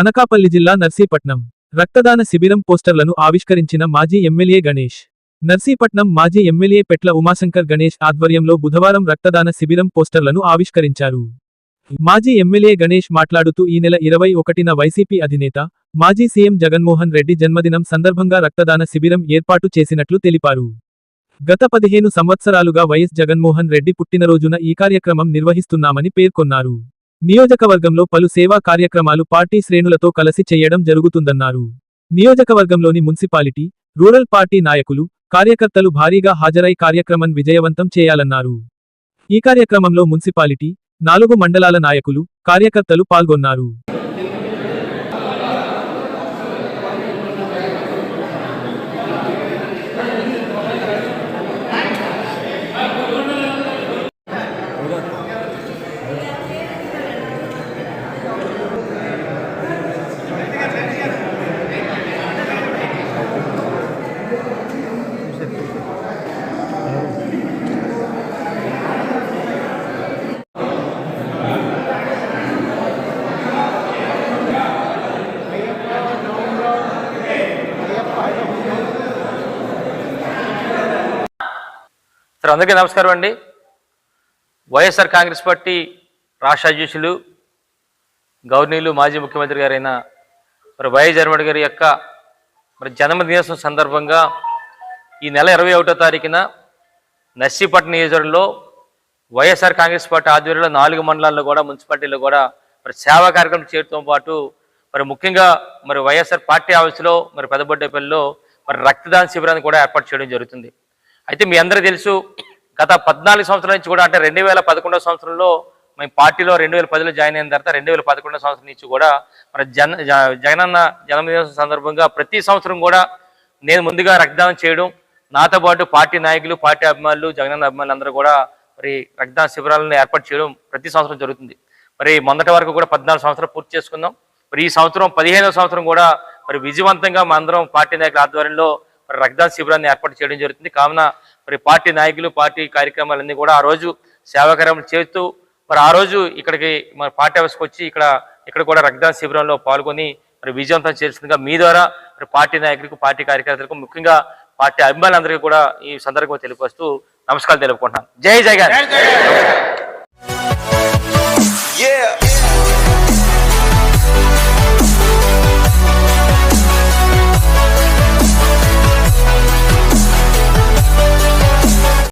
అనకాపల్లి జిల్లా నర్సీపట్నం. రక్తదాన శిబిరం పోస్టర్లను ఆవిష్కరించిన మాజీ ఎమ్మెల్యే గణేష్. నర్సీపట్నం మాజీ ఎమ్మెల్యే పెట్ల ఉమాశంకర్ గణేష్ ఆధ్వర్యంలో బుధవారం రక్తదాన శిబిరం పోస్టర్లను ఆవిష్కరించారు. మాజీ ఎమ్మెల్యే గణేష్ మాట్లాడుతూ ఈ నెల ఇరవై ఒకటిన వైసీపీ అధినేత మాజీ సీఎం జగన్మోహన్ రెడ్డి జన్మదినం సందర్భంగా రక్తదాన శిబిరం ఏర్పాటు చేసినట్లు తెలిపారు. గత పదిహేను సంవత్సరాలుగా వైఎస్ జగన్మోహన్ రెడ్డి పుట్టినరోజున ఈ కార్యక్రమం నిర్వహిస్తున్నామని పేర్కొన్నారు. నియోజకవర్గంలో పలు సేవా కార్యక్రమాలు పార్టీ శ్రేణులతో కలిసి చేయడం జరుగుతుందన్నారు. నియోజకవర్గంలోని మున్సిపాలిటీ రూరల్ పార్టీ నాయకులు కార్యకర్తలు భారీగా హాజరై కార్యక్రమం విజయవంతం చేయాలన్నారు. ఈ కార్యక్రమంలో మున్సిపాలిటీ నాలుగు మండలాల నాయకులు కార్యకర్తలు పాల్గొన్నారు. సార్ అందరికీ నమస్కారం అండి. వైఎస్ఆర్ కాంగ్రెస్ పార్టీ రాష్ట్ర అధ్యక్షులు గవర్నీలు మాజీ ముఖ్యమంత్రి గారైన మరి వైఎస్ జగన్మోహన్ గారి యొక్క మరి జన్మదినోత్సవం సందర్భంగా ఈ నెల ఇరవై ఒకటో తారీఖున నర్సీపట్నం నియోజకవర్గంలో వైఎస్ఆర్ కాంగ్రెస్ పార్టీ ఆధ్వర్యంలో నాలుగు మండలాల్లో కూడా మున్సిపాలిటీలో కూడా మరి సేవా కార్యక్రమం చేయడంతో పాటు మరి ముఖ్యంగా మరి వైఎస్ఆర్ పార్టీ ఆఫీసులో మరి పెద్దబొడ్డేపల్లిలో మరి రక్తదాన శిబిరాన్ని కూడా ఏర్పాటు చేయడం జరుగుతుంది. అయితే మీ అందరూ తెలుసు గత పద్నాలుగు సంవత్సరాల నుంచి కూడా అంటే రెండు వేల పదకొండవ సంవత్సరంలో మేము పార్టీలో రెండు వేల పదిలో జాయిన్ అయిన తర్వాత రెండు వేల పదకొండో సంవత్సరం నుంచి కూడా మన జన జ- జగనన్న జన్మదినోత్సవం సందర్భంగా ప్రతి సంవత్సరం కూడా నేను ముందుగా రక్తదానం చేయడం నాతో పాటు పార్టీ నాయకులు పార్టీ అభిమానులు జగనన్న అభిమానులు అందరూ కూడా మరి రక్తదాన శిబిరాలను ఏర్పాటు చేయడం ప్రతి సంవత్సరం జరుగుతుంది. మరి మొదటి వరకు కూడా పద్నాలుగు సంవత్సరాలు పూర్తి చేసుకున్నాం. మరి ఈ సంవత్సరం పదిహేనవ సంవత్సరం కూడా మరి విజయవంతంగా మా అందరం పార్టీ నాయకుల ఆధ్వర్యంలో మరి రక్తదాన శిబిరాన్ని ఏర్పాటు చేయడం జరుగుతుంది. కావున మరి పార్టీ నాయకులు పార్టీ కార్యక్రమాలన్నీ కూడా ఆ రోజు సేవా చేస్తూ మరి ఆ రోజు ఇక్కడికి మరి పార్టీ ఆఫీస్కి వచ్చి ఇక్కడ ఇక్కడ కూడా రక్తదాన శిబిరంలో పాల్గొని మరి విజయవంతం చేస్తుందిగా మీ ద్వారా మరి పార్టీ నాయకులకు పార్టీ కార్యకర్తలకు ముఖ్యంగా పార్టీ అభిమానులందరికీ కూడా ఈ సందర్భంగా తెలియపరుస్తూ నమస్కారాలు తెలుపుకుంటున్నాను. జై జగన్